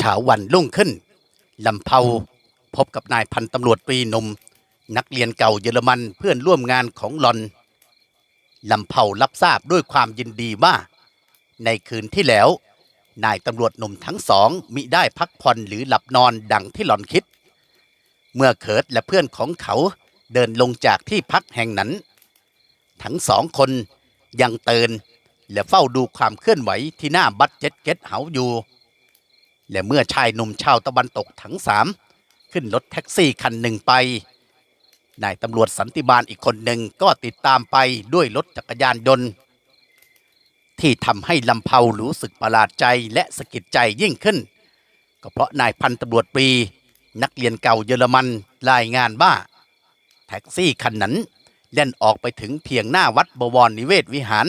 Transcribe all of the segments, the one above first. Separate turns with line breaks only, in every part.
เช้าวันรุ่งขึ้นลำเพาพบกับนายพันตำรวจตรีนม นักเรียนเก่าเยอรมันเพื่อนร่วมงานของหลอนลำเพารับทราบด้วยความยินดีว่า ในคืนที่แล้ว นายตำรวจหนุ่มทั้งสองมิได้พักผ่อนหรือหลับนอนดังที่หลอนคิด เมื่อเคิร์ดและเพื่อนของเขาเดินลงจากที่พักแห่งนั้น ทั้งสองคนยังเตือนและเฝ้าดูความเคลื่อนไหวที่หน้าบัตเจ็ตเก็ตเฮาอยู่ และเมื่อชายหนุ่มชาวตะวันตกทั้งสามขึ้นรถแท็กซี่คันหนึ่งไป นายตำรวจสันติบาลอีกคนหนึ่งก็ติดตามไปด้วยรถจักรยานยนต์ ที่ทำให้ลำเพารู้สึกประหลาดใจและสะกิดใจยิ่งขึ้น ก็เพราะนายพันตำรวจปี นักเรียนเก่าเยอรมันรายงานว่า แท็กซี่คันนั้นเล่นออกไปถึงเพียงหน้าวัดบวรนิเวศวิหาร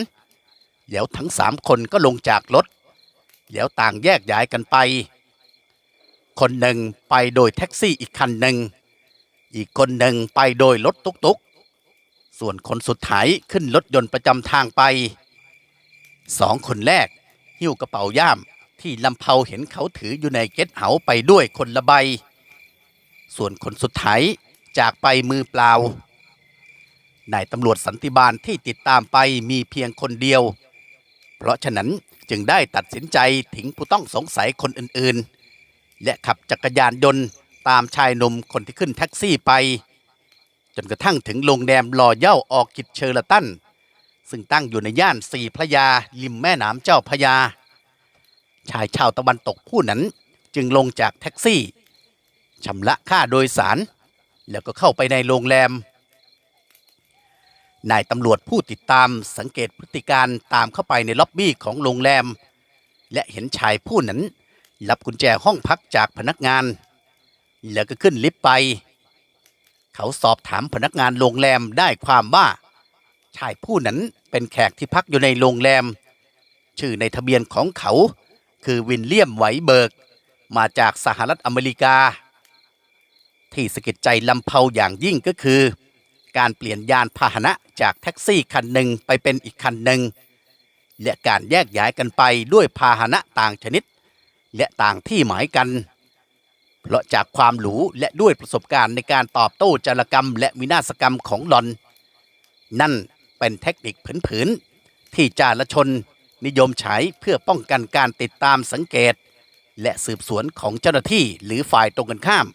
แล้วทั้งสามคนก็ลงจากรถ แล้วต่างแยกย้ายกันไป คนหนึ่งไปโดยแท็กซี่อีกคันหนึ่ง อีกคนหนึ่งไปโดยรถตุกๆส่วนคนสุดท้ายขึ้นรถยนต์ประจำทางไปสองคนแรก หิ้วกระเป๋าย่ามที่ลำเพาเห็นเขาถืออยู่ในเก็ตเฮาไปด้วยคนละใบ ส่วนคนสุดท้ายจากไปมือเปล่านายตำรวจสันติบาลที่ติดตามไปมีเพียงคนเดียว เพราะฉะนั้น จึงได้ตัดสินใจทิ้งผู้ต้องสงสัยคนอื่นๆ และขับจักรยานยนต์ตามชายหนุ่มคนที่ขึ้นแท็กซี่ไป จนกระทั่งถึงโรงแรมลอเย่าออกิดเชอร์ตันซึ่งตั้งอยู่ในย่านสี่พระยาริมแม่น้ำเจ้าพระยา ชายชาวตะวันตกผู้นั้นจึงลงจากแท็กซี่ชำระค่าโดยสาร แล้วก็เข้าไปในโรงแรม นายตำรวจผู้ติดตามสังเกตพฤติการตามเข้าไปในล็อบบี้ของโรงแรม และเห็นชายผู้นั้นรับกุญแจห้องพักจากพนักงาน แล้วก็ขึ้นลิฟต์ไป เขาสอบถามพนักงานโรงแรมได้ความว่า ชายผู้นั้นเป็นแขกที่พักอยู่ในโรงแรม ชื่อในทะเบียนของเขา คือวินเลียมไวเบิร์ก มาจากสหรัฐอเมริกา ที่สะกิดใจลำเพาอย่างยิ่งก็คือ การเปลี่ยนยานพาหนะจากแท็กซี่คันหนึ่งไปเป็นอีกคันหนึ่งและการแยกย้ายกันไปด้วยพาหนะต่างชนิด และต่างที่หมายกัน เพราะจากความหรูและด้วยประสบการณ์ในการตอบโต้จารกรรม และวินาศกรรมของหลอน นั่นเป็นเทคนิคผืนๆที่จารชนนิยมใช้เพื่อป้องกันการติดตามสังเกต และสืบสวนของเจ้าหน้าที่หรือฝ่ายตรงกันข้าม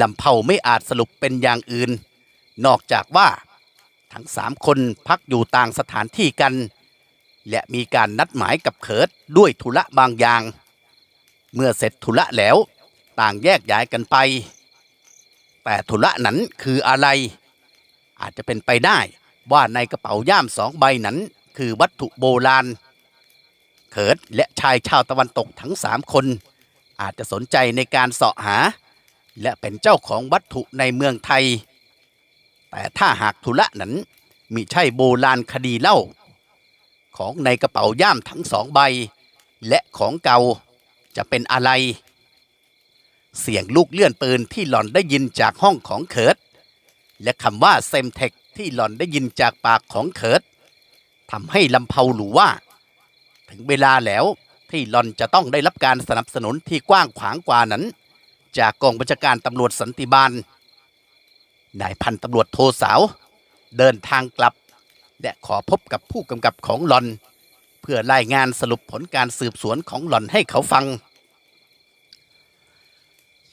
ลำเผาไม่อาจสรุปเป็นอย่างอื่น นอกจากว่าทั้งสามคนพักอยู่ต่างสถานที่กัน และมีการนัดหมายกับเขิดด้วยธุระบางอย่าง เมื่อเสร็จธุระแล้วต่างแยกย้ายกันไป แต่ธุระนั้นคืออะไร อาจจะเป็นไปได้ว่าในกระเป๋าย่ามสองใบนั้นคือวัตถุโบราณเขิดและชายชาวตะวันตกทั้งสามคน อาจจะสนใจในการเสาะหา และเป็นเจ้าของวัตถุในเมืองไทย แต่ถ้าหากธุระนั้นมิใช่โบราณคดีเล่า ของในกระเป๋าย่ามทั้งสองใบ และของเก่าจะเป็นอะไร เสียงลูกเลื่อนปืนที่หล่อนได้ยินจากห้องของเคิร์ดและคำว่าเซมเทคที่หล่อนได้ยินจากปากของเคิร์ดทำให้ลำเพาหรูว่า ถึงเวลาแล้วที่หล่อนจะต้องได้รับการสนับสนุนที่กว้างขวางกว่านั้น จากกองบัญชาการตำรวจสันติบาลนายพันตำรวจโทสาว เดินทางกลับ และขอพบกับผู้กำกับของหลอน เพื่อรายงานสรุปผลการสืบสวนของหลอนให้เขาฟัง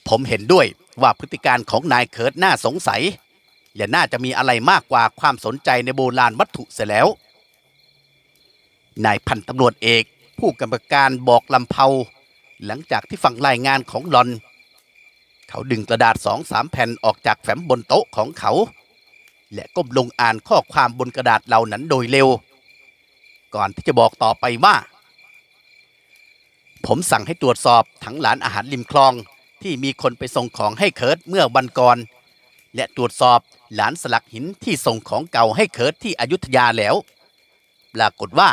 ผมเห็นด้วยว่าพฤติการของนายเคิร์ดน่าสงสัย และน่าจะมีอะไรมากกว่าความสนใจในโบราณวัตถุเสียแล้ว นายพันตำรวจเอก ผู้กำกับการบอกลำเพาหลังจากที่ฟังรายงานของหลอน เขาดึงกระดาษสองสามแผ่นออกจากแฟ้มบนโต๊ะของเขา และก้มลงอ่านข้อความบนกระดาษเหล่านั้นโดยเร็ว ก่อนที่จะบอกต่อไปว่า ผมสั่งให้ตรวจสอบถังหลานอาหารริมคลองที่มีคนไปส่งของให้เคิร์ดเมื่อวันก่อน และตรวจสอบหลานสลักหินที่ส่งของเก่าให้เคิร์ดที่อยุธยาแล้ว ปรากฏว่า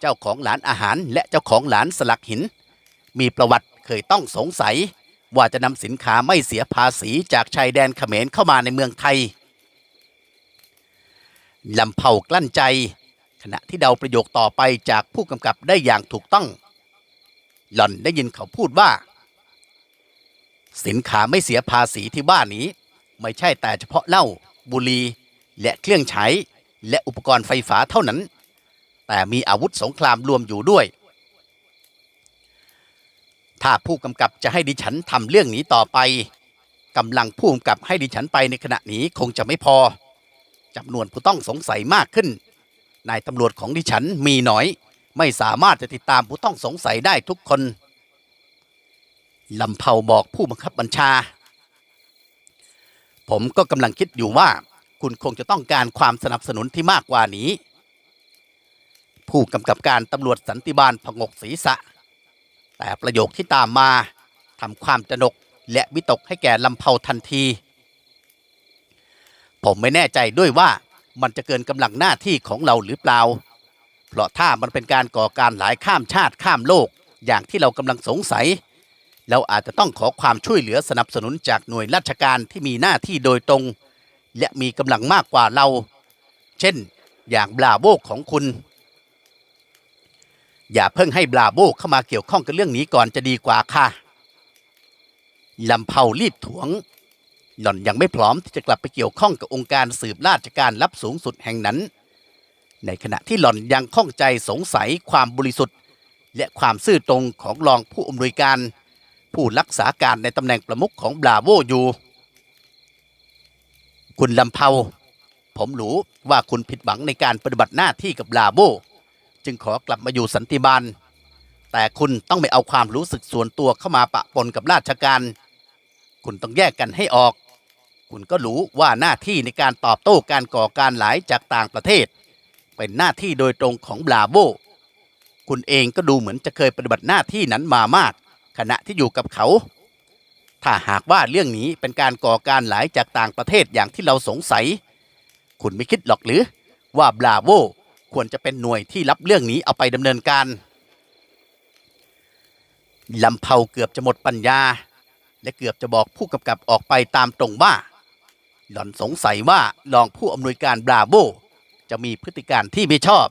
เจ้าของหลานอาหารและเจ้าของหลานสลักหิน มีประวัติเคยต้องสงสัย ว่าจะนำสินค้าไม่เสียภาษีจากชายแดนเขมรเข้ามาในเมืองไทยลำเผากลั้นใจ ขณะที่เดาประโยคต่อไปจากผู้กำกับได้อย่างถูกต้อง หล่อนได้ยินเขาพูดว่า สินค้าไม่เสียภาษีที่บ้านนี้ ไม่ใช่แต่เฉพาะเหล้าบุหรี่และเครื่องใช้และอุปกรณ์ไฟฟ้าเท่านั้น แต่มีอาวุธสงครามรวมอยู่ด้วย ถ้าผู้กำกับจะให้ดิฉันทำเรื่องนี้ต่อไปกำลังผู้กำกับให้ดิฉันไปในขณะนี้คงจะไม่พอจำนวนผู้ต้องสงสัยมากขึ้น นายตำรวจของดิฉันมีน้อย ไม่สามารถจะติดตามผู้ต้องสงสัยได้ทุกคนลำเผาบอกผู้บังคับบัญชา ผมก็กำลังคิดอยู่ว่า คุณคงจะต้องการความสนับสนุนที่มากกว่านี้ ผู้กำกับการตำรวจสันติบาลผงกศีรษะ แต่ประโยคที่ตามมาทำความตนกและวิตกให้แก่ลำเผาทันที ผมไม่แน่ใจด้วยว่ามันจะเกินกำลังหน้าที่ของเราหรือเปล่า เพราะถ้ามันเป็นการก่อการหลายข้ามชาติข้ามโลกอย่างที่เรากำลังสงสัย เราอาจจะต้องขอความช่วยเหลือสนับสนุนจากหน่วยราชการที่มีหน้าที่โดยตรง และมีกำลังมากกว่าเรา เช่น อย่างบลาโบของคุณ อย่าเพิ่งให้บลาโบเข้ามาเกี่ยวข้องกับเรื่องนี้ก่อนจะดีกว่าค่ะลำเผารีบถวง หล่อนยังไม่พร้อมที่จะกลับไปเกี่ยวข้องกับองค์การสืบราชการลับสูงสุดแห่งนั้น ในขณะที่หล่อนยังข้องใจสงสัยความบริสุทธิ์ และความซื่อตรงของรองผู้อำนวยการ ผู้รักษาการในตำแหน่งประมุขของบราโวอยู่ คุณลำเผาผมรู้ว่าคุณผิดหวังในการปฏิบัติหน้าที่กับบราโว จึงขอกลับมาอยู่สันติบาล แต่คุณต้องไม่เอาความรู้สึกส่วนตัวเข้ามาปะปนกับราชการ คุณต้องแยกกันให้ออก คุณก็รู้ว่าหน้าที่ในการตอบโต้การก่อการหลายจากต่างประเทศ เป็นหน้าที่โดยตรงของบราโวคุณเองก็ดูเหมือนจะเคยปฏิบัติหน้าที่นั้นมามาก ขณะที่อยู่กับเขา ถ้าหากว่าเรื่องนี้เป็นการก่อการหลายจากต่างประเทศอย่างที่เราสงสัย คุณไม่คิดหรอกหรือว่าบราโว ควรจะเป็นหน่วยที่รับเรื่องนี้เอาไปดำเนินการลำเผาเกือบจะหมดปัญญา และเกือบจะบอกผู้กำกับออกไปตามตรงว่า หล่อนสงสัยว่ารองผู้อำนวยการบราโวจะมีพฤติการที่ไม่ชอบ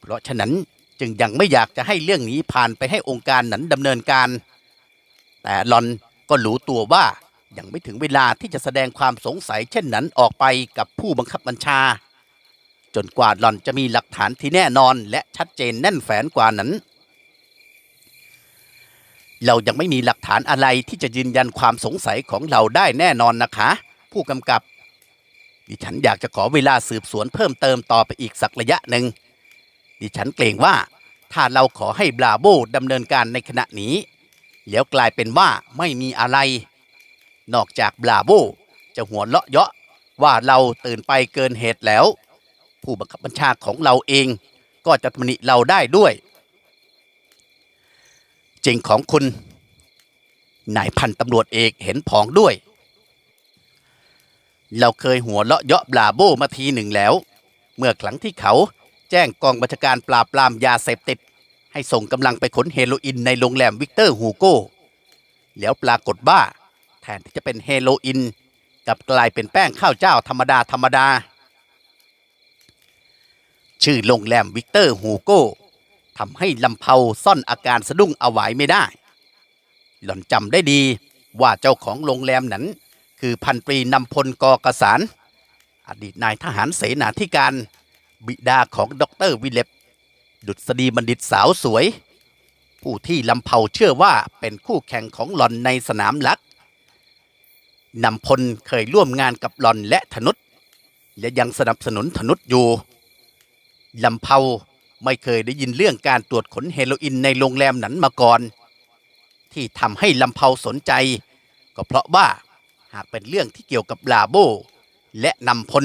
เพราะฉะนั้นจึงยังไม่อยากจะให้เรื่องนี้ผ่านไปให้องค์การนั้นดำเนินการ แต่หลอนก็รู้ตัวว่ายังไม่ถึงเวลาที่จะแสดงความสงสัยเช่นนั้นออกไปกับผู้บังคับบัญชา จนกว่าหลอนจะมีหลักฐานที่แน่นอนและชัดเจนแน่นแฝนกว่านั้น เรายังไม่มีหลักฐานอะไรที่จะยืนยันความสงสัยของเราได้แน่นอนนะคะ ผู้กำกับ ดิฉันอยากจะขอเวลาสืบสวนเพิ่มเติมต่อไปอีกสักระยะหนึ่งดิฉันเกรงว่าถ้าเราขอให้บราโบดำเนินการในขณะนี้ แล้วกลายเป็นว่าไม่มีอะไร นอกจากบราโบจะหัวเราะเยาะว่าเราตื่นไปเกินเหตุแล้ว ผู้บังคับบัญชาของเราเองก็จะตำหนิเราได้ด้วยจริงของคุณนายพันตำรวจเอกเห็นผองด้วย เราเคยหัวเราะเยาะบลาโบมาทีหนึ่งแล้ว เมื่อครั้งที่เขาแจ้งกองบัญชาการปราบปรามยาเสพติด ให้ส่งกำลังไปขนเฮโรอีนในโรงแรมวิกเตอร์ฮูโก้ แล้วปรากฏว่า แทนที่จะเป็นเฮโรอีนกลับกลายเป็นแป้งข้าวเจ้าธรรมดาธรรมดา ชื่อโรงแรมวิกเตอร์ฮูโก้ทำให้ลำเผาซ่อนอาการสะดุ้งเอาไว้ไม่ได้ หล่อนจำได้ดีว่าเจ้าของโรงแรมนั้น คือพันตรีนำพลกอกสาร อดีตนายทหารเสนาธิการ บิดาของดอกเตอรวิเลปดุษฎีบัณฑิตสาวสวย ผู้ที่ลำเผาเชื่อว่าเป็นคู่แข่งของหล่อนในสนามลักนำพลเคยร่วมงานกับหล่อนและธนุษและยังสนับสนุนธนุษอยู่ ลำเผาไม่เคยได้ยินเรื่องการตรวจขนเฮโรอีนในโรงแรมนั้นมาก่อน ที่ทำให้ลำเผาสนใจ ก็เพราะว่าหากเป็นเรื่องที่เกี่ยวกับลาโบ และนำพล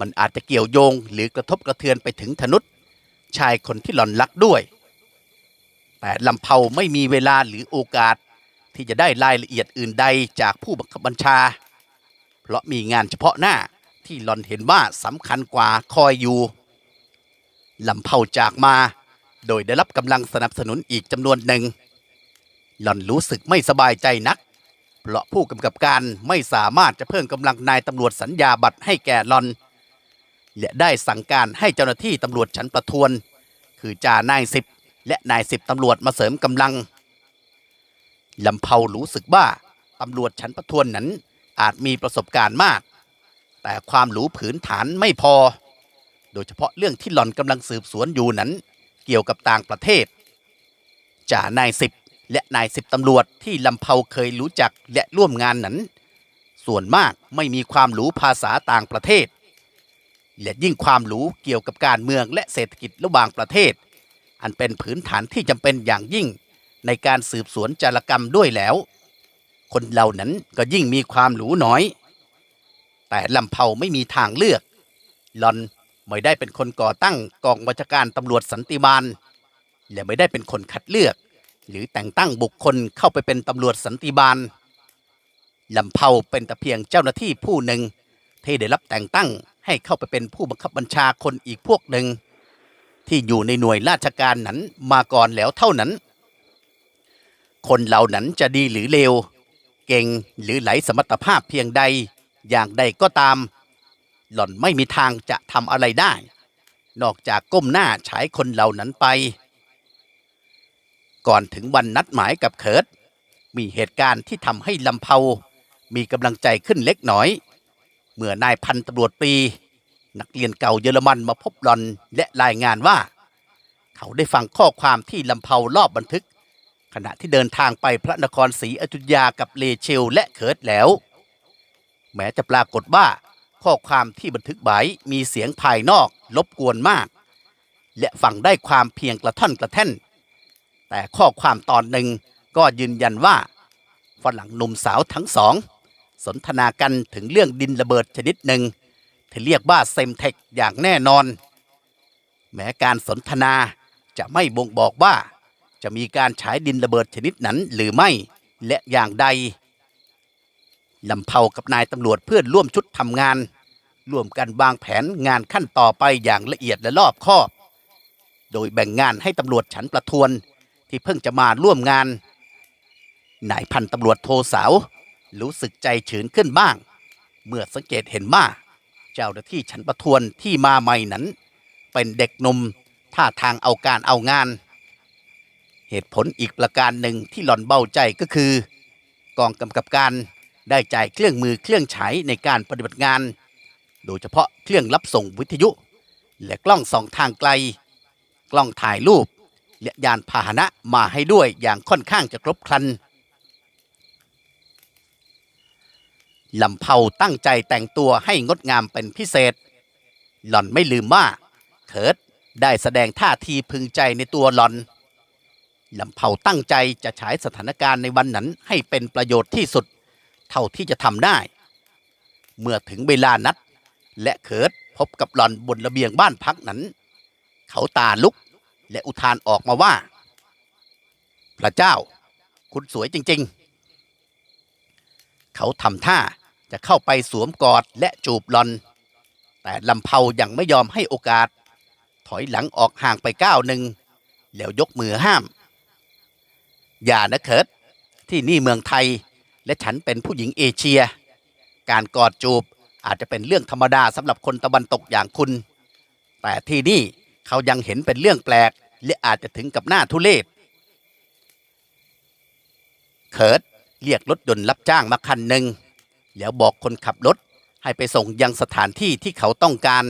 มันอาจจะเกี่ยวโยงหรือกระทบกระเทือนไปถึงธนุษชายคนที่หล่อนรักด้วย แต่ลำเผาไม่มีเวลาหรือโอกาสที่จะได้รายละเอียดอื่นใดจากผู้บังคับบัญชา เพราะมีงานเฉพาะหน้าที่หล่อนเห็นว่าสำคัญกว่าคอยอยู่ ลำเผาจากมา โดยได้รับกำลังสนับสนุนอีกจำนวนหนึ่ง หล่อนรู้สึกไม่สบายใจนัก เพราะผู้กำกับการไม่สามารถจะเพิ่มกำลังนายตำรวจสัญญาบัตรให้แก่หลอน และได้สั่งการให้เจ้าหน้าที่ตำรวจชั้นประทวน คือจ่านายสิบและนายสิบตำรวจมาเสริมกำลังลำเผารู้สึกว่าตำรวจชั้นประทวนนั้นอาจมีประสบการณ์มาก แต่ความรู้ผืนฐานไม่พอ โดยเฉพาะเรื่องที่หล่อนกำลังสืบสวนอยู่นั้น เกี่ยวกับต่างประเทศจ่านายสิบและนายสิบตำรวจที่ลำเผาเคยรู้จักและร่วมงานนั้น ส่วนมากไม่มีความรู้ภาษาต่างประเทศ และยิ่งความรู้เกี่ยวกับการเมืองและเศรษฐกิจระหว่างประเทศ อันเป็นพื้นฐานที่จำเป็นอย่างยิ่ง ในการสืบสวนจารกรรมด้วยแล้ว คนเหล่านั้นก็ยิ่งมีความรู้น้อย แต่ลำเผาไม่มีทางเลือกหลอน ไม่ได้เป็นคนก่อตั้งกองบัญชาการตำรวจสันติบาลและไม่ได้เป็นคนคัดเลือก หรือแต่งตั้งบุคคลเข้าไปเป็นตำรวจสันติบาลลำเผาเป็นแต่เพียงเจ้าหน้าที่ผู้หนึ่ง ที่ได้รับแต่งตั้งให้เข้าไปเป็นผู้บังคับบัญชาคนอีกพวกหนึ่ง ที่อยู่ในหน่วยราชการนั้นมาก่อนแล้วเท่านั้น คนเหล่านั้นจะดีหรือเลว เก่งหรือไหลสมรรถภาพเพียงใด อย่างใดก็ตาม หล่อนไม่มีทางจะทำอะไรได้ นอกจากก้มหน้าฉายคนเหล่านั้นไป ก่อนถึงวันนัดหมายกับเคิร์ดมีเหตุการณ์ที่ทำให้ลำเผามีกำลังใจขึ้นเล็กน้อย เมื่อนายพันตำรวจปี นักเรียนเก่าเยอรมันมาพบหลอนและรายงานว่า เขาได้ฟังข้อความที่ลำเผารอบบันทึก ขณะที่เดินทางไปพระนครศรีอยุธยากับเลเชลและเคิร์ดแล้ว แม้จะปรากฏว่า ข้อความที่บันทึกไว้มีเสียงภายนอกรบกวนมาก และฟังได้ความเพียงกระท่อนกระแท่น แต่ข้อความตอนหนึ่งก็ยืนยันว่าฝรั่งหนุ่มสาวทั้งสอง สนทนากันถึงเรื่องดินระเบิดชนิดหนึ่งที่เรียกว่าเซมเทคอย่างแน่นอน แม้การสนทนาจะไม่บ่งบอกว่า จะมีการฉายดินระเบิดชนิดนั้นหรือไม่และอย่างใดลำเผากับนายตำรวจเพื่อนร่วมชุดทำงาน ร่วมกันวางแผนงานขั้นต่อไปอย่างละเอียดและรอบคอบ โดยแบ่งงานให้ตำรวจฉันประทวนที่เพิ่งจะมาร่วมงาน นายพันตำรวจโทสาว รู้สึกใจชื้นขึ้นบ้าง เมื่อสังเกตเห็นว่า เจ้าหน้าที่ฉันประทวนที่มาใหม่นั้น เป็นเด็กหนุ่มท่าทางเอาการเอางาน เหตุผลอีกประการหนึ่งที่หล่อนเบาใจก็คือ กองกำกับการได้จ่ายเครื่องมือเครื่องใช้ในการปฏิบัติงาน โดยเฉพาะเครื่องรับส่งวิทยุ และกล้องส่องทางไกล กล้องถ่ายรูป และยานพาหนะมาให้ด้วยอย่างค่อนข้างจะครบครันลำเผาตั้งใจแต่งตัวให้งดงามเป็นพิเศษ หล่อนไม่ลืมว่าเคิร์ดได้แสดงท่าทีพึงใจในตัวหล่อนลำเผาตั้งใจจะฉายสถานการณ์ในวันนั้นให้เป็นประโยชน์ที่สุด เท่าที่จะทำได้ เมื่อถึงเวลานัด และเคิดพบกับหล่อนบนระเบียงบ้านพักนั้น เขาตาลุกและอุทานออกมาว่า พระเจ้า คุณสวยจริง ๆ เขาทำท่าจะเข้าไปสวมกอดและจูบหลอน แต่ลำเผายังไม่ยอมให้โอกาส ถอยหลังออกห่างไปก้าวหนึ่ง แล้วยกมือห้าม อย่านะเคิร์ดที่นี่เมืองไทย และฉันเป็นผู้หญิงเอเชีย การกอดจูบ อาจจะเป็นเรื่องธรรมดาสำหรับคนตะวันตกอย่างคุณ แต่ที่นี่เขายังเห็นเป็นเรื่องแปลก และอาจจะถึงกับหน้าทุเลศเคิร์ดเรียกรถยนต์รับจ้างมาคันหนึ่งแล้วบอกคนขับรถให้ไปส่งยังสถานที่ที่เขาต้องการ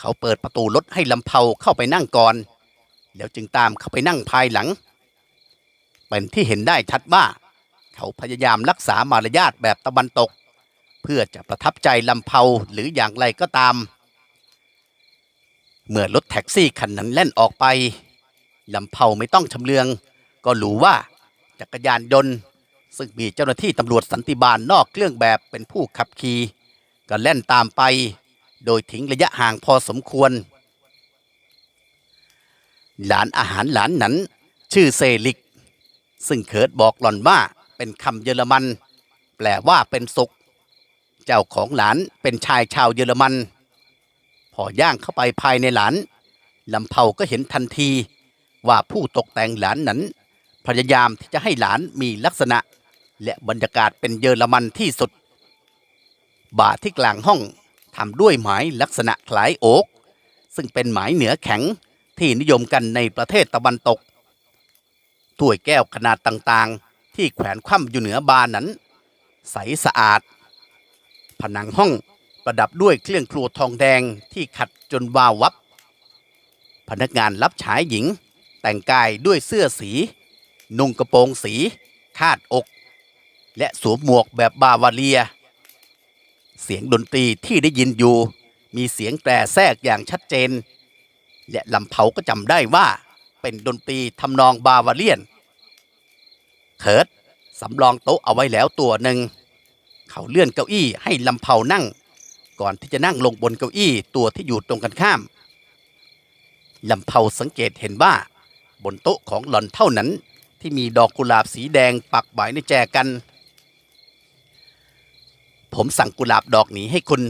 เขาเปิดประตูรถให้ลำเผาเข้าไปนั่งก่อน แล้วจึงตามเข้าไปนั่งภายหลัง เป็นที่เห็นได้ชัดว่า เขาพยายามรักษามารยาทแบบตะวันตก เพื่อจะประทับใจลำเผาหรืออย่างไรก็ตาม เมื่อรถแท็กซี่คันนั้นแล่นออกไปลำเผาไม่ต้องชำเลือง ก็รู้ว่าจักรยานยนต์ซึ่งมีเจ้าหน้าที่ตำรวจสันติบาลนอกเครื่องแบบเป็นผู้ขับขี่ก็แล่นตามไป โดยทิ้งระยะห่างพอสมควร หลานอาหารหลานนั้น ชื่อเซลิก ซึ่งเคิร์ดบอกหล่อนว่าเป็นคำเยอรมัน แปลว่าเป็นสุข เจ้าของหลานเป็นชายชาวเยอรมัน พอย่างเข้าไปภายในหลานลำเผาก็เห็นทันทีว่าผู้ตกแต่งหลานนั้น พยายามที่จะให้หลานมีลักษณะ และบรรยากาศเป็นเยอรมันที่สุด บาทที่กลางห้องทำด้วยไม้ลักษณะคล้ายโอ๊กซึ่งเป็นไม้เหนือแข็งที่นิยมกันในประเทศตะวันตกถ้วยแก้วขนาดต่างๆ ที่แขวนคว่ำอยู่เหนือบานนั้น ใสสะอาด ผนังห้อง ประดับด้วยเครื่องครัวทองแดงที่ขัดจนวาววับ พนักงานรับฉายหญิง แต่งกายด้วยเสื้อสี นุ่งกระโปรงสี คาดอก และสวมหมวกแบบบาวาเลีย เสียงดนตรีที่ได้ยินอยู่ มีเสียงแตรแทรกอย่างชัดเจน และลำเผาก็จำได้ว่าเป็นดนตรีทำนองบาวาเลียน เคิร์ดสำรองโต๊ะเอาไว้แล้วตัวหนึ่ง เขาเลื่อนเก้าอี้ให้ลำเผานั่ง ก่อนที่จะนั่งลงบนเก้าอี้ตัวที่อยู่ตรงกันข้ามลำเผาสังเกตเห็นว่า บนโต๊ะของหล่อนเท่านั้น ที่มีดอกกุหลาบสีแดงปักไว้ในแจกัน ผมสั่งกุหลาบดอกนี้ให้คุณ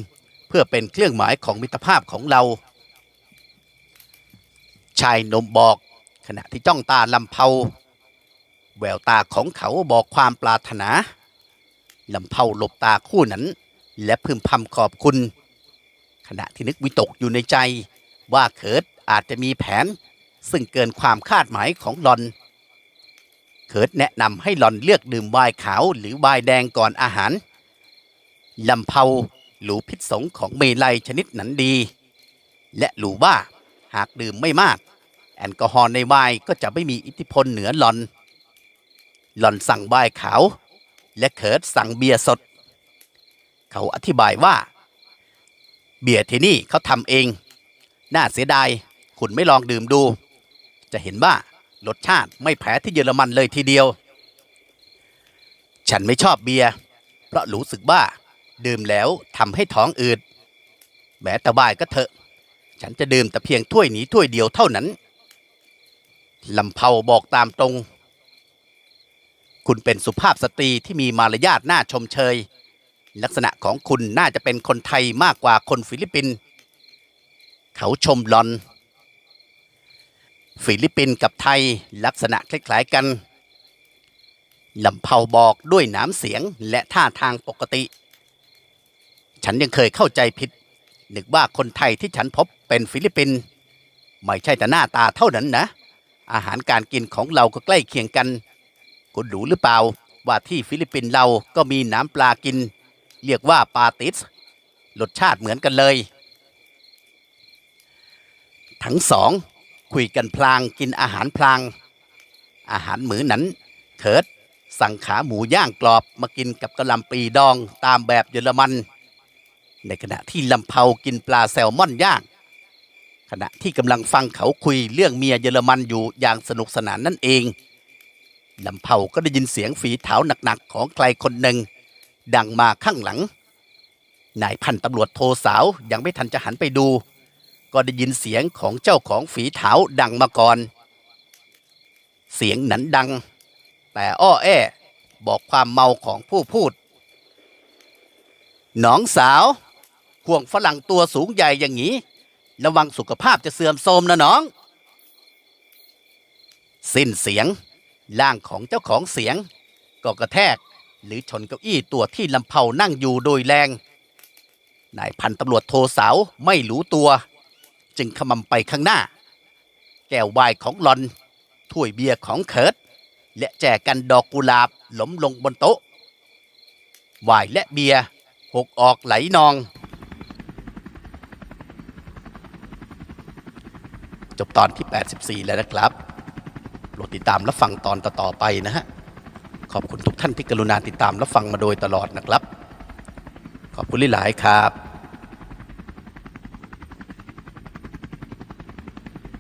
เพื่อเป็นเครื่องหมายของมิตรภาพของเรา ชายนมบอก ขณะที่จ้องตาลำเผาแววตาของเขาบอกความปรารถนา ลำเผาหลบตาคู่นั้น และพึมพำขอบคุณ ขณะที่นึกวิตกอยู่ในใจ ว่าเคิร์ดอาจจะมีแผน ซึ่งเกินความคาดหมายของหลอน เคิร์ดแนะนำให้หลอนเลือกดื่มไวน์ขาวหรือไวน์แดงก่อนอาหารลำเผาหรูพิษสงของเมลัยชนิดนั้นดี และหรูว่าหากดื่มไม่มาก แอลกอฮอล์ในไวน์ก็จะไม่มีอิทธิพลเหนือหลอน หลอนสั่งไวน์ขาว และเคิร์ดสั่งเบียร์สด เขาอธิบายว่า เบียร์ที่นี่เขาทำเอง น่าเสียดาย คุณไม่ลองดื่มดู จะเห็นว่ารสชาติไม่แพ้ที่เยอรมันเลยทีเดียว ฉันไม่ชอบเบียร์เพราะรู้สึกว่าดื่มแล้วทำให้ท้องอืดแม้แต่บ่ายก็เถอะ ฉันจะดื่มแต่เพียงถ้วยนี้ถ้วยเดียวเท่านั้นลำเผาบอกตามตรง คุณเป็นสุภาพสตรีที่มีมารยาทน่าชมเชย ลักษณะของคุณน่าจะเป็นคนไทยมากกว่าคนฟิลิปปินส์เขาชมลอน ฟิลิปปินส์กับไทยลักษณะคล้ายๆกันลำเผาบอกด้วยน้ำเสียงและท่าทางปกติ ฉันยังเคยเข้าใจผิด นึกว่าคนไทยที่ฉันพบเป็นฟิลิปปินส์ไม่ใช่แต่หน้าตาเท่านั้นนะ อาหารการกินของเราก็ใกล้เคียงกัน คุณรู้หรือเปล่า ว่าที่ฟิลิปปินส์เราก็มีน้ำปลากิน เรียกว่าปาติสรสชาติเหมือนกันเลย ทั้งสองคุยกันพลางกินอาหารพลาง อาหารมื้อนั้นเคิร์ดสั่งขาหมูย่างกรอบมากินกับกะหล่ำปีดองตามแบบเยอรมัน ในขณะที่ลำเผากินปลาแซลมอนย่าง ขณะที่กำลังฟังเขาคุยเรื่องเมียเยอรมันอยู่อย่างสนุกสนานนั่นเอง ลำเผาก็ได้ยินเสียงฝีเท้าหนักๆของใครคนหนึ่ง ดังมาข้างหลัง นายพันตำรวจโทสาวยังไม่ทันจะหันไปดู ก็ได้ยินเสียงของเจ้าของฝีเท้าดังมาก่อน เสียงนั้นดัง แต่อ้อแอบอกความเมาของผู้พูด น้องสาวห่วงฝรั่งตัวสูงใหญ่อย่างนี้ ระวังสุขภาพจะเสื่อมโทรมนะน้อง สิ้นเสียง ร่างของเจ้าของเสียง ก็กระแทกหรือชนเก้าอี้ตัวที่ลำเผานั่งอยู่โดยแรง นายพันตำรวจโทสาวไม่รู้ตัว จึงขมำไปข้างหน้า แก้ววายของหลอน ถ้วยเบียร์ของเคิร์ดและแจกันดอกกุหลาบล้มลงบนโต๊ะวายและเบียร์หกออกไหลนอง จบตอนที่ 84 แล้วนะครับ ดติดตามและฟังตอนต่อๆไปนะฮะ ขอบคุณทุกท่านที่กรุณาติดตามและฟังมาโดยตลอดนะครับ ขอบคุณหลายๆครับ